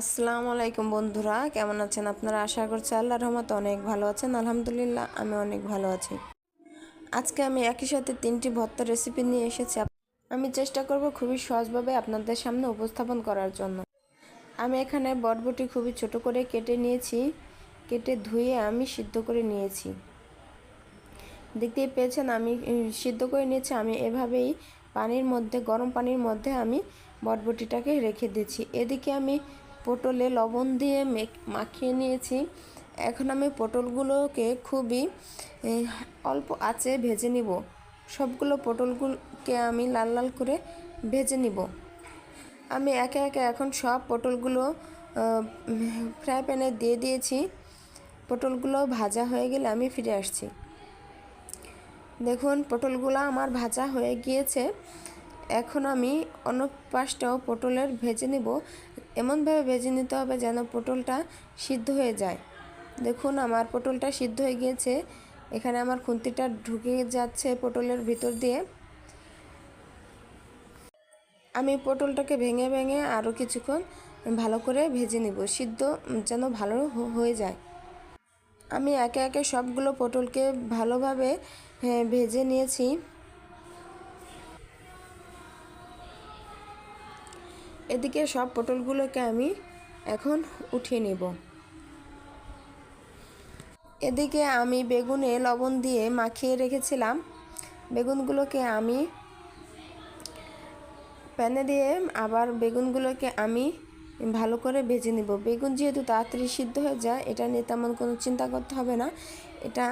আসসালামু আলাইকুম বন্ধুরা, কেমন আছেন আপনারা? আশা করছি আল্লাহর রহমত অনেক ভালো আছেন। আলহামদুলিল্লাহ, আমি অনেক ভালো আছি। আজকে আমি একই সাথে তিনটি ভর্তার রেসিপি নিয়ে এসেছি। আমি চেষ্টা করব খুবই সহজভাবে আপনাদের সামনে উপস্থাপন করার জন্য। আমি এখানে বটবটি খুবই ছোট করে কেটে নিয়েছি। কেটে ধুয়ে আমি সিদ্ধ করে নিয়েছি। দেখতেই পেয়েছেন, আমি সিদ্ধ করে নিয়েছি। আমি এভাবেই পানির মধ্যে, গরম পানির মধ্যে আমি বটবটিটাকে রেখে দিচ্ছি এদিকে আমি পটলে লবণ দিয়ে মাখিয়ে নিয়েছি। এখন আমি পটলগুলোকে খুবই অল্প আঁচে ভেজে নিব। সবগুলো পটলগুলোকে আমি লাল লাল করে ভেজে নিব। আমি একে একে এখন সব পটলগুলো ফ্রাই প্যানে দিয়ে দিয়েছি। পটলগুলো ভাজা হয়ে গেলে আমি ফিরে আসছি। দেখুন, পটলগুলো আমার ভাজা হয়ে গিয়েছে। এখন আমি অন্য পাশটাও পটলের ভেজে নেব। এমনভাবে ভেজে নিতে হবে যেন পটলটা সিদ্ধ হয়ে যায়। দেখুন আমার পটলটা সিদ্ধ হয়ে গিয়েছে। এখানে আমার খুন্তিটা ঢুকে যাচ্ছে পটলের ভিতর দিয়ে। আমি পটলটাকে ভেঙে ভেঙে আরও কিছুক্ষণ ভালো করে ভেজে নিব সিদ্ধ যেন ভালো হয়ে যায়। আমি একে একে সবগুলো পটলকে ভালোভাবে হ্যাঁ, ভেজে নিয়েছি। এদিকে সব পটলগুলোকে আমি এখন উঠিয়ে নেব। এদিকে আমি বেগুনে লবণ দিয়ে মাখিয়ে রেখেছিলাম। বেগুনগুলোকে আমি প্যানে দিয়ে আবার বেগুনগুলোকে আমি ভালো করে ভেজে নেব। বেগুন যেহেতু তাড়াতাড়ি সিদ্ধ হয়ে যায়, এটা নিয়ে তেমন কোনো চিন্তা করতে হবে না। এটা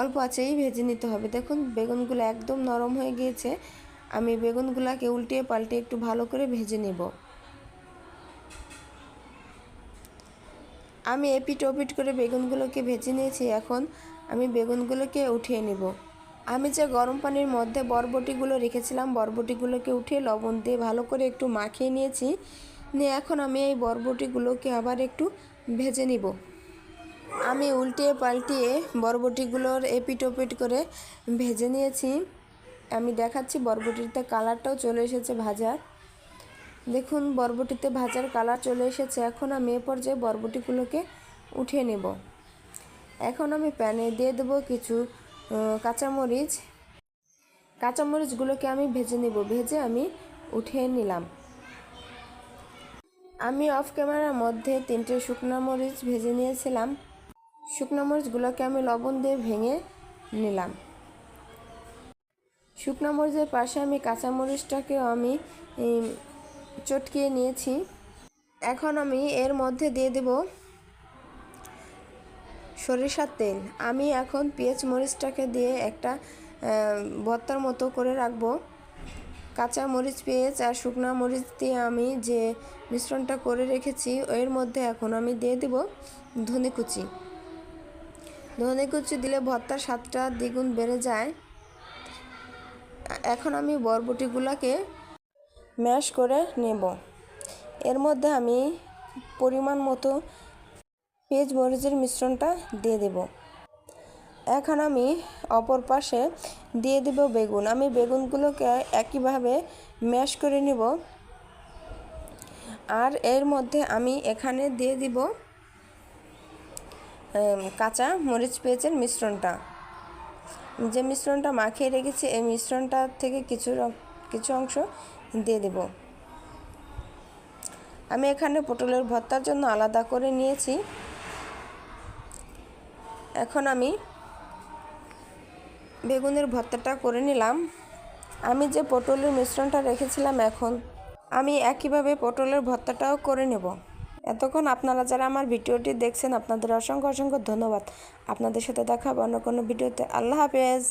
অল্প আছেই ভেজে নিতে হবে। দেখুন, বেগুনগুলো একদম নরম হয়ে গিয়েছে। আমি বেগুনগুলোকে উল্টিয়ে পাল্টে একটু ভালো করে ভেজে নেব। আমি এপিট ওপিট করে বেগুনগুলোকে ভেজে নিয়েছি, এখন আমি বেগুনগুলোকে উঠিয়ে নেব। আমি যে গরম পানির মধ্যে বরবটিগুলো রেখেছিলাম, বরবটিগুলোকে উঠিয়ে লবণ দিয়ে ভালো করে একটু মাখিয়ে নিয়েছি। নিয়ে এখন আমি এই বরবটিগুলোকে আবার একটু ভেজে নিব। আমি উল্টিয়ে পাল্টিয়ে বরবটিগুলোর এপিট ওপিট করে ভেজে নিয়েছি। আমি দেখাচ্ছি বরবটিতে কালারটাও চলে এসেছে ভাজার। দেখুন, বরবটিতে ভাজার কালার চলে এসেছে। এখন আমি এ পর্যায়ে বরবটিগুলোকে উঠিয়ে নেব। এখন আমি প্যানে দিয়ে দেবো কিছু কাঁচামরিচ। কাঁচামরিচগুলোকে আমি ভেজে নেব। ভেজে আমি উঠিয়ে নিলাম। আমি অফ ক্যামেরার মধ্যে তিনটে শুকনো মরিচ ভেজে নিয়েছিলাম। শুকনো মরিচগুলোকে আমি লবণ দিয়ে ভেঙে নিলাম। শুকনো মরিচের পাশে আমি কাঁচামরিচটাকেও আমি চটকিয়ে নিয়েছি। এখন আমি এর মধ্যে দিয়ে দেব সরিষার তেল। আমি এখন পেঁয়াজ মরিচটাকে দিয়ে একটা ভর্তার মতো করে রাখব। কাঁচা মরিচ, পেঁয়াজ আর শুকনা মরিচ দিয়ে আমি যে মিশ্রণটা করে রেখেছি, এর মধ্যে এখন আমি দিয়ে দেব ধনে কুচি। ধনে কুচি দিলে ভর্তার স্বাদটা দ্বিগুণ বেড়ে যায়। এখন আমি বরবটিগুলোকে ম্যাশ করে নেব। এর মধ্যে আমি পরিমাণ মতো পেঁয়াজ মরিচের মিশ্রণটা দিয়ে দেব। এখন আমি অপর পাশে দিয়ে দেব বেগুন। আমি বেগুনগুলোকে একইভাবে ম্যাশ করে নিব। আর এর মধ্যে আমি এখানে দিয়ে দিব কাঁচা মরিচ পেঁয়াজের মিশ্রণটা। যে মিশ্রণটা মাখিয়ে রেখেছি, এই মিশ্রণটা থেকে কিছু কিছু অংশ দিয়ে দেব। আমি এখানে পটলের ভর্তার জন্য আলাদা করে নিয়েছি। এখন আমি বেগুনের ভর্তাটা করে নিলাম। আমি যে পটলের মিশ্রণটা রেখেছিলাম এখন, আমি একইভাবে পটলের ভর্তাটাও করে নেব। এতক্ষণ আপনারা যারা আমার ভিডিওটি দেখছেন, আপনাদের অসংখ্য অসংখ্য ধন্যবাদ। আপনাদের সাথে দেখা হবে অন্য কোনো ভিডিওতে। আল্লাহ হাফেজ।